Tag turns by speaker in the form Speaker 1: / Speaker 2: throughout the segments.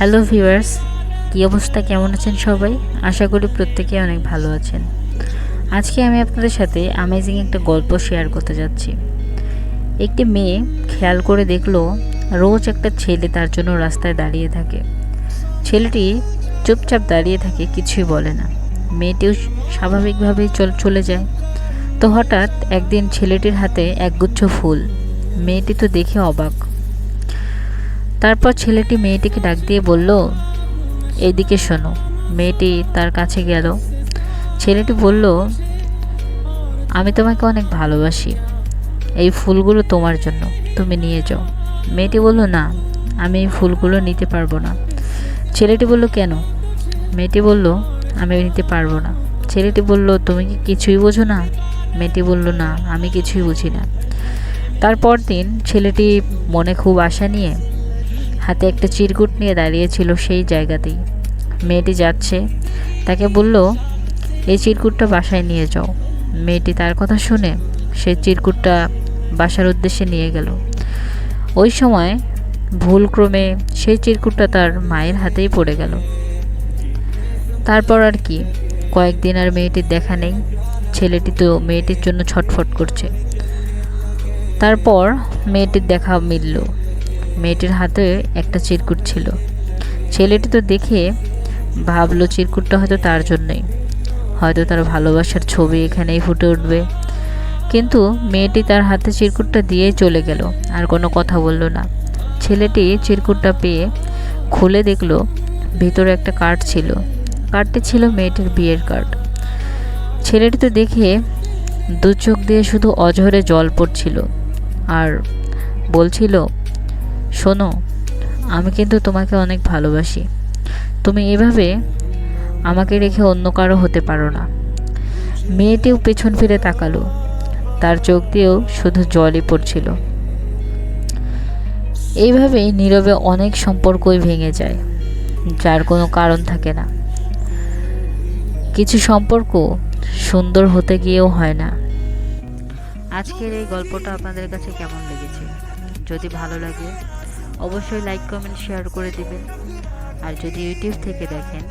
Speaker 1: Hello viewers, কী অবস্থা? কেমন আছেন সবাই? আশা করি প্রত্যেকে অনেক ভালো আছেন। আজকে আমি আপনাদের সাথে অ্যামেজিং একটা গল্প শেয়ার করতে যাচ্ছি। একটি মেয়ে খেয়াল করে দেখল রোজ একটা ছেলে তার জন্য রাস্তায় দাঁড়িয়ে থাকে। ছেলেটি চুপচাপ দাঁড়িয়ে থাকে, কিছুই বলে না। মেয়েটিও স্বাভাবিকভাবেই চল, চলে যায়। তো হঠাৎ একদিন ছেলেটির হাতে একগুচ্ছ ফুল। মেয়েটি তো দেখে অবাক। তারপর ছেলেটি মেয়েটিকে ডাক দিয়ে বলল, এইদিকে শোনো, মেয়েটি তার কাছে গেল। ছেলেটি বলল, আমি তোমাকে অনেক ভালোবাসি, এই ফুলগুলো তোমার জন্য, তুমি নিয়ে যাও। মেয়েটি বলল, না, আমি এই ফুলগুলো নিতে পারব না। ছেলেটি বলল, কেন? মেয়েটি বলল, আমি নিতে পারব না। ছেলেটি বলল, তুমি কি কিছুই বোঝো না? মেয়েটি বলল, না, আমি কিছুই বুঝি না। তারপর দিন ছেলেটি মনে খুব আশা নিয়ে হাতে একটা চিরকুট নিয়ে দাঁড়িয়েছিল সেই জায়গাতেই। মেয়েটি যাচ্ছে, তাকে বলল, এই চিরকুটটা বাসায় নিয়ে যাও। মেয়েটি তার কথা শুনে সেই চিরকুটটা বাসার উদ্দেশ্যে নিয়ে গেল। ওই সময় ভুলক্রমে সেই চিরকুটটা তার মায়ের হাতেই পড়ে গেল। তারপর আর কি, কয়েকদিন আর মেয়েটির দেখা নেই, ছেলেটি তো মেয়েটির জন্য ছটফট করছে। তারপর মেয়েটির দেখা মিলল। মেয়েটির হাতে একটা চিরকুট ছিল। ছেলেটি তো দেখে ভাবলো চিরকুটটা হয়তো তার জন্যই। হয়তো তার ভালোবাসার ছবি এখানেই ফুটে উঠবে। কিন্তু মেয়েটি তার হাতে চিরকুটটা দিয়েই চলে গেল, আর কোনো কথা বলল না। ছেলেটি চিরকুটটা পেয়ে খুলে দেখল, ভিতরে একটা কার্ড ছিল। কার্ডটি ছিল মেয়েটির বিয়ের কার্ড। ছেলেটি তো দেখে দু চোখ দিয়ে শুধু অঝরে জল পড়ছিল, আর বলছিল শোনো, আমি কিন্তু তোমাকে অনেক ভালোবাসি। তুমি এভাবে আমাকে রেখে অন্য কারও হতে পারো না। মেয়েটিও পেছন ফিরে তাকালো। তার চোখ দিয়েও শুধু জলই পড়ছিল। এইভাবেই নীরবে অনেক সম্পর্কই ভেঙে যায়, যার কোনো কারণ থাকে না। কিছু সম্পর্ক সুন্দর হতে গিয়েও হয় না। আজকের এই গল্পটা আপনাদের কাছে কেমন লেগেছে? যদি ভালো লাগে অবশ্যই লাইক কমেন্ট শেয়ার করে দিবেন। আর যদি ইউটিউব থেকে দেখেন,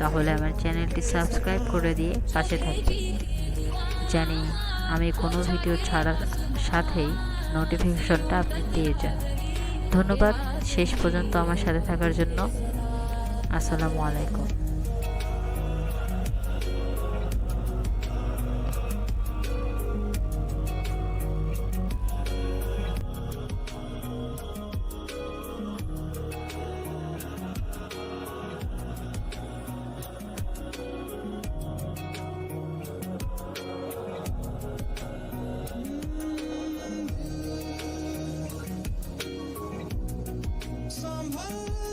Speaker 1: তাহলে আমার চ্যানেলটি সাবস্ক্রাইব করে দিয়ে পাশে থাকবেন। জানি আমি কোনো ভিডিও ছাড়ার সাথেই নোটিফিকেশনটা আপনি পেয়ে যান। ধন্যবাদ, শেষ পর্যন্ত আমার সাথে থাকার জন্য। আসসালামু আলাইকুম।
Speaker 2: Somehow,